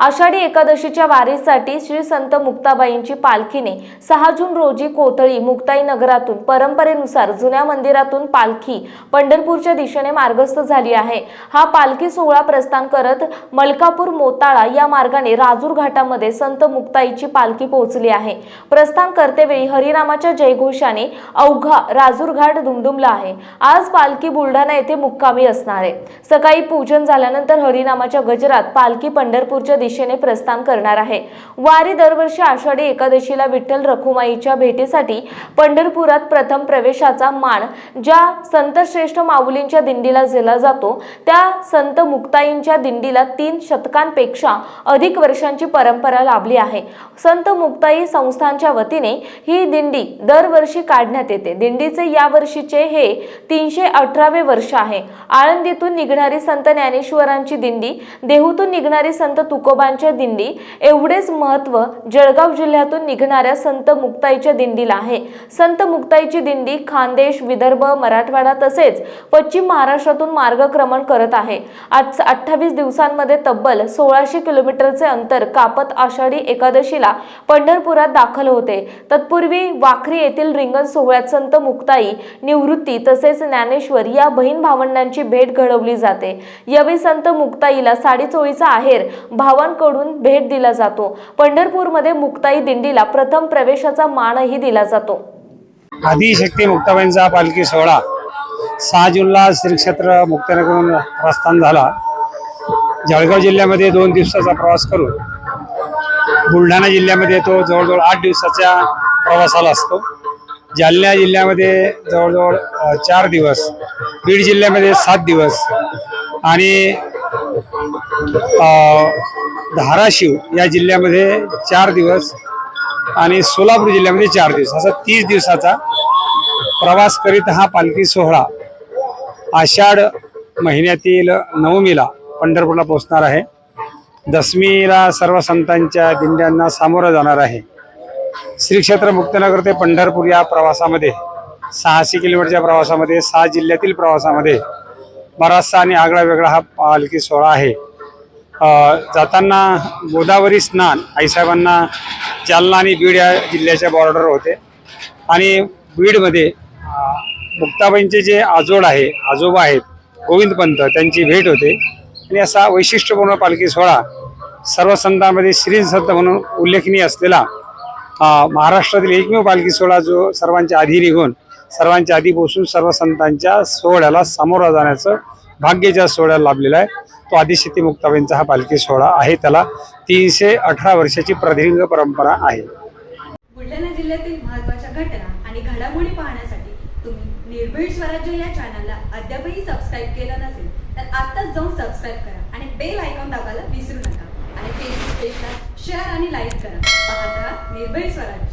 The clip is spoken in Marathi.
आषाढी एकादशीच्या वारीसाठी श्री संत मुक्ताबाईंची पालखीने सहा जून रोजी कोथळी मुक्ताई नगरातून परंपरेनुसार जुन्या मंदिरातून पालखी पंढरपूरच्या दिशेने मार्गस्थ झाली आहे. हा पालखी सोहळा प्रस्थान करत मलकापूर मोताळा या मार्गाने राजूर घाटामध्ये संत मुक्ताईची पालखी पोहोचली आहे. प्रस्थान करतेवेळी हरिनामाच्या जयघोषाने अवघा राजूर घाट दुमदुमला आहे. आज पालखी बुलढाणा येथे मुक्कामी असणार आहे. सकाळी पूजन झाल्यानंतर हरिनामाच्या गजरात पालखी पंढरपूरच्या दिशेने दिशेने प्रस्थान करणार आहे. वारी दरवर्षी आषाढी एकादशीला विठ्ठल रखुमाईच्या भेटीसाठी पंढरपुरात प्रथम प्रवेशाचा मान ज्या संतश्रेष्ठ माऊलींच्या दिंडीला दिला जातो त्या संत मुक्ताईंच्या दिंडीला तीन शतकांपेक्षा अधिक वर्षांची परंपरा लाभली आहे. संत मुक्ताई संस्थांच्या वतीने ही दिंडी दरवर्षी काढण्यात येते. दिंडीचे या वर्षीचे हे तीनशे अठरावे वर्ष आहे. आळंदीतून निघणारी संत ज्ञानेश्वरांची दिंडी देहूतून निघणारी संत तुक तुकोबांच्या दिंडी. एवढेच महत्त्व जळगाव जिल्ह्यातून निघणाऱ्या संत मुक्ताईच्या दिंडीला आहे. संत मुक्ताईची दिंडी खानदेश विदर्भ मराठवाडा तसेच पश्चिम महाराष्ट्रातून मार्गक्रमण करत आहे. आज अठ्ठावीस दिवसांमध्ये तब्बल सोळाशे किलोमीटरचे अंतर कापत आषाढी एकादशीला पंढरपुरात दाखल होते. तत्पूर्वी वाखरी येथील रिंगण सोहळ्यात संत मुक्ताई निवृत्ती तसेच ज्ञानेश्वर या बहीण भावंडांची भेट घडवली जाते. यावेळी संत मुक्ताईला साडी चोळीचा आहेर भावांकडून भेट दिला जातो. पंढरपूरमध्ये मुक्ताई दिंडीला प्रथम प्रवेशाचा मानही दिला जातो. आदिशक्ती मुक्ताबाईंचा पालखी सोहळा सहा जूनला श्री क्षेत्र मुक्तानगरून प्रस्थान झाला. जळगाव जिल्ह्यामध्ये दोन दिवसाचा प्रवास करून बुलढाणा जिल्ह्यामध्ये तो जवळजवळ आठ दिवसाच्या प्रवासाला असतो. जालना जिल्ह्यामध्ये जवळजवळ चार दिवस बीड जिल्ह्यामध्ये सात दिवस आणि धाराशिव या जिल्ह्यामध्ये चार दिवस आणि सोलापूर जिल्ह्यामध्ये चार दिवस. असा तीस दिवसाचा प्रवास करीत हा पालखी सोहळा आषाढ महिन्यातील नवमीला पंढरपूरला पोहोचणार आहे. दसमीला सर्व संतांच्या दिंड्यांना सामोरं जाणार आहे. श्री क्षेत्र मुक्तनगर ते पंढरपूर या प्रवासामध्ये सहाशे किलोमीटरच्या प्रवासामध्ये सहा जिल्ह्यातील प्रवासामध्ये बराचसा आणि आगळा वेगळा हा पालखी सोहळा आहे. जाताना गोदावरी स्नान आईसाहेबांना जालना आणि बीड या जिल्ह्याच्या बॉर्डर होते. आणि बीडमध्ये मुक्ताबाईंचे जे आजोड आहे आजोबा आहेत गोविंद पंत त्यांची भेट होते. आणि असा वैशिष्ट्यपूर्ण पालखी सोहळा सर्व संतांमध्ये श्री संत म्हणून उल्लेखनीय असलेला महाराष्ट्रातील एकमेव पालखी सोहळा जो सर्वांच्या आधी निघून सर्वांच्या आधी बसून सर्व संतांच्या सोहळ्याला सामोरा जाण्याचं भाग्यच्या सोहळ्याला लाभलेला आहे. तो आदिशक्ती मुक्ताबाईंचा हा पालखी सोहळा आहे. त्याला तीनशे अठरा वर्षाची प्रदीर्घ परंपरा आहे. बुलढाणा जिल्ह्यातील महत्त्वाच्या घटना आणि घडामोडी पाहण्यासाठी तुम्ही निर्भीड स्वराज्य या चॅनलला अद्यापही सबस्क्राईब केलं नसेल तर आत्ताच जाऊन सबस्क्राईब करा आणि बेल आयकॉन दाबायला विसरू नका. आणि फेसबुक पेजला शेअर आणि लाईक करा. पाहत राहा निर्भीड स्वराज्य.